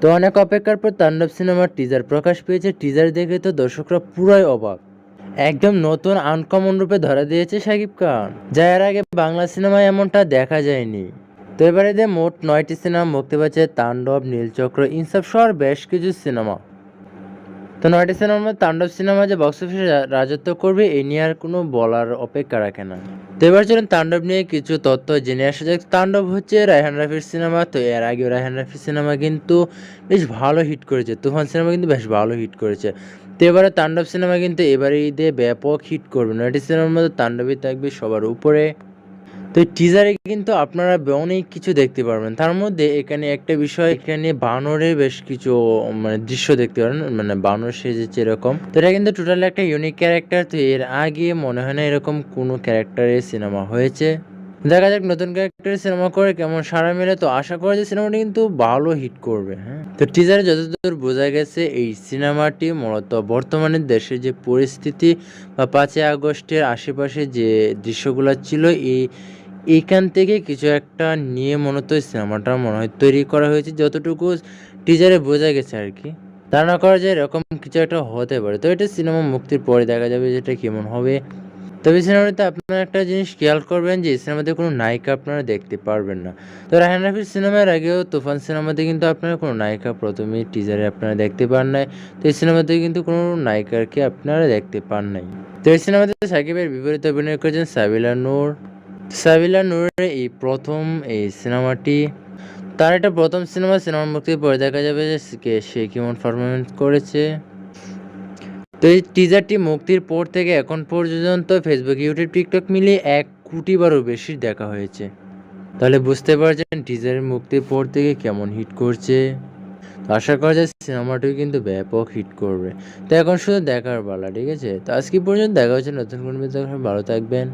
তো অনেক অপেক্ষার পর তাণ্ডব সিনেমার টিজার প্রকাশ পেয়েছে। টিজার দেখে তো দর্শকরা পুরাই অবাক। একদম নতুন আনকমন রূপে ধরা দিয়েছে শাকিব খান। যা এর আগে বাংলা সিনেমায় এমনটা দেখা যায়নি। তো এবারে মোট নয়টি সিনেমা মুক্তি পাচ্ছে তাণ্ডব, নীলচক্র, ইনসাফ সহ বেশ কিছু সিনেমা। তো নয়টি সিনেমার মধ্যে তাণ্ডব সিনেমা যে বক্স অফিসে রাজত্ব করবে এই নিয়ে আর কোনো বলার অপেক্ষা রাখে না। তো এবার চলুন তাণ্ডব নিয়ে কিছু তথ্য জেনে আসা যাক। তাণ্ডব হচ্ছে রায়হান রাফির সিনেমা তো এর আগেও রায়হান রাফির সিনেমা কিন্তু বেশ ভালো হিট করেছে। তুফান সিনেমা কিন্তু বেশ ভালো হিট করেছে। তো এবারে তাণ্ডব সিনেমা কিন্তু এবারে ঈদে ব্যাপক হিট করবে। নয়টি সিনেমার মধ্যে তাণ্ডবই থাকবে সবার উপরে। তো টিজারে কিন্তু আপনারা অনেক কিছু দেখতে পারবেন। তার মধ্যে এখানে একটা বিষয়, এখানে বানরের বেশ কিছু মানে দৃশ্য দেখতে পারেন মানে বানর সেজেছে এরকম। তো এটা কিন্তু টোটাল একটা ইউনিক ক্যারেক্টার তো এর আগে মনে হয় না এরকম কোনো ক্যারেক্টারের সিনেমা হয়েছে। দেখা যাক নতুন ক্যারেক্টারের সিনেমা করে কেমন সারা মেলে, তো আশা করা যায় সিনেমাটি কিন্তু ভালো হিট করবে হ্যাঁ। তো টিজারে যতদূর বোঝা গেছে, এই সিনেমাটি মূলত বর্তমানে দেশের যে পরিস্থিতি, বা পাঁচই আগস্টের আশেপাশে যে দৃশ্যগুলো ছিল, এই এইখান থেকে কিছু একটা নিয়ে মূলত এই সিনেমাটা মনে হয় তৈরি করা হয়েছে, যতটুকু টিজারে বোঝা গেছে আর কি। ধারণা করা যায় এরকম কিছু একটা হতে পারে। তো এটা সিনেমা মুক্তির পরে দেখা যাবে যেটা কেমন হবে। তবে সিনেমাটিতে আপনারা একটা জিনিস খেয়াল করবেন যে সিনেমাতে কোনো নায়িকা আপনারা দেখতে পারবেন না। তো রাহান রাফির সিনেমার আগেও তুফান সিনেমাতে কিন্তু আপনারা কোনো নায়িকা প্রথমে টিজারে আপনারা দেখতে পান নাই। তো এই সিনেমাতে কিন্তু কোনো নায়িকাকে আপনারা দেখতে পান নাই। তো এই সিনেমাতে সাকিবের বিপরীতে অভিনয় করেছেন সাবিলা নূর। সাবিলা নূরের এই প্রথম এই সিনেমাটি, তার এটা প্রথম সিনেমা সিনেমার মুক্তির পরে দেখা যাবে যে সে কেমন পারফরমেন্স করেছে। তো এই টিজারটি মুক্তির পর থেকে এখন পর্যন্ত ফেসবুক ইউটিউব টিকটক মিলিয়ে এক কোটিবারও বেশি দেখা হয়েছে। তাহলে বুঝতে পারছেন টিজারের মুক্তির পর থেকে কেমন হিট করছে। আশা করা যায় সিনেমাটিও কিন্তু ব্যাপক হিট করবে। তো এখন শুধু দেখার পালা, ঠিক আছে? তো আজকে পর্যন্ত দেখা হচ্ছে নতুন কোনো। ভালো থাকবেন।